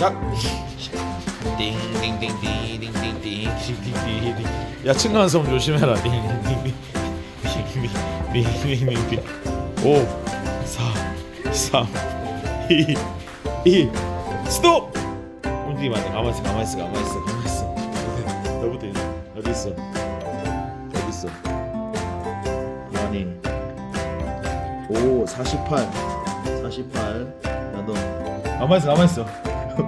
시작 띵띵띵띵띵띵띵띵띵띵 야 층간 소음 조심해라 띵띵띵띵띵띵띵 5 4 3 2 1 스톱 움직이면 안 돼 가만히 있어 가만히 있어 가만히 있어 가만히 있어 너부터 해. 어디 있어 어디 있어 아니 5 48 48 나도 가만 있어 가만 있어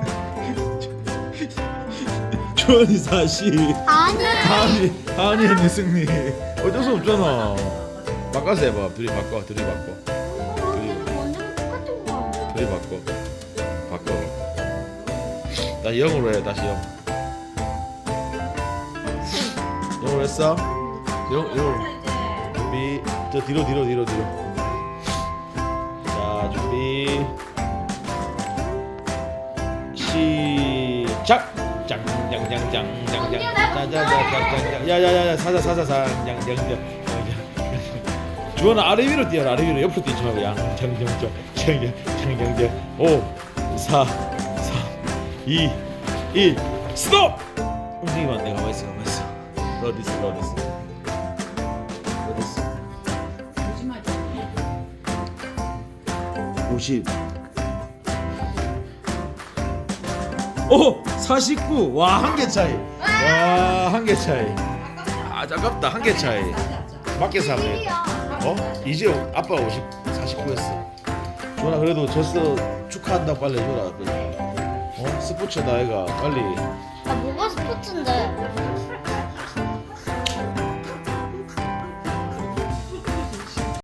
주원이 40 아니. 하은이 하은이 언니 승리. 어쩔 수 없잖아. 바꿔서 해봐. 둘이 바꿔 둘이 바꿔. 똑같은 거 같아. 둘이 바꿔. 바꿔. 나 0으로 해 다시 0 0으로 했어? 0 0 준비 저 뒤로 뒤로 뒤로 뒤로 시작. 짱짱짱짱짱짱짱짱짱짱 야야야야 사자 사자 짱짱짱짱 주원아 아래 위로 뛰어라. 아래 위로. 옆으로 뛰지 말고. 양짱짱짱 짱짱짱짱 5 4 3 2 1 스톱! 움직이면 안돼. 가만히 있어 가만히 있어. 너 어디 있어. 너 어디 있어. 어디 있어 50 오! 49! 와 한 개 차이 와 한 개 차이 아 아깝다 한 개 차이 밖에서 하면. 어? 이제 아빠가 50 49 했어 주원아 그래도 졌어 축하한다 빨리 해줘라 어? 스포츠다 애가 빨리 아 뭐가 스포츠인데?